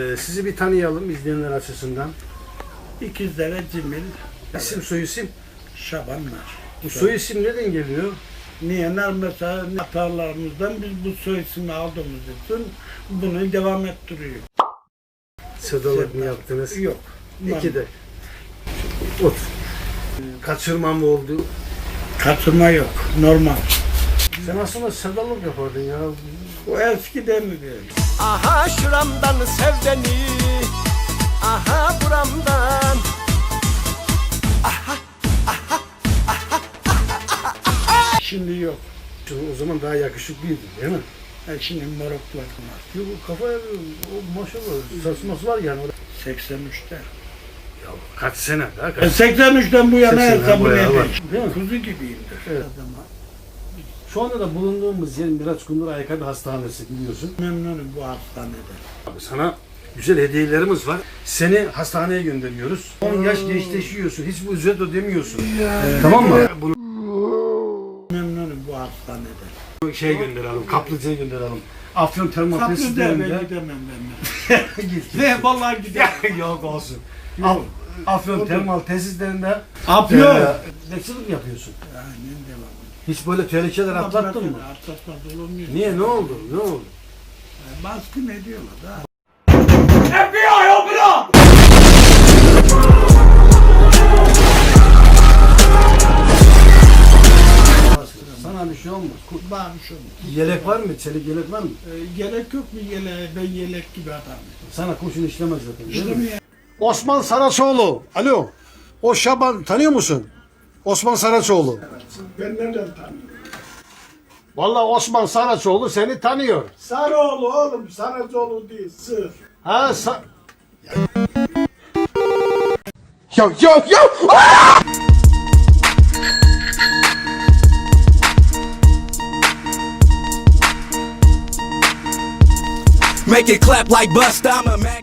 Ee, sizi bir tanıyalım izleyenler açısından. İkizlere Cimil, İsim soy isim. Şabanlar. Bu soy isim nereden geliyor? Niyeler mesela atalarımızdan biz bu soy ismi aldığımız için bunu devam ettiriyor. Sırdalık mı yaptınız? Yok. İki de. Otur. Kaçırma mı oldu? Katılma yok. Normal. Sen aslında sırdalık yapardın ya. O eskiden mi? Aha şuramdan sev beni Aha buramdan Şimdi yok. O zaman daha yakışıklıydın değil mi? E şimdi moruklar var. Yok kafa o maşallah saçması var yani. 83'te. Ya kaç sene daha E kaç 83'ten bu yana 80'den hesabı bu yana? Kuzu gibiyimdir. Evet. Adama. Şu anda da bulunduğumuz yer Miraç Kundur Ayakkabı Hastanesi biliyorsun. Memnunum bu hastaneden. Abi sana güzel hediyelerimiz var. Seni hastaneye gönderiyoruz. 10 yaş gençleşiyorsun. Hiç bu ücret ödemiyorsun. Tamam mı? Bunu Memnunum bu hastaneden. şey gönderelim. Kaplıca'ya gönderelim. Afyon ben tesislerinde. gidemem ben. Git. Ne vallahi gidemem. Yok olsun. Af, Afyon termal tesislerinde Yapıyor. e, bekçilik mi yapıyorsun? Aynen devam. Hiç böyle tehlikeler atlattın mı? Atlatmaz olmuyor. Niye? Ne oldu? Ne oldu? Baskın ediyorlar da. Sana bir şey olmaz. Kurban şunu. Yelek var mı? Çelik yelek var mı? Ee, yelek yok mu yeleğe? Ben yelek gibi adamım. Sana kurşun işlemez zaten. değil mi? ya? Osman Saraçoğlu. Alo. O Şaban tanıyor musun? Osman Saraçoğlu. Ben nereden tanıyorum? Vallahi Osman Saraçoğlu seni tanıyor. Sarıoğlu oğlum, Sarıoğlu değil, sır. Ha sa- Yo yo yo Make it clap like bust, I'm a Mac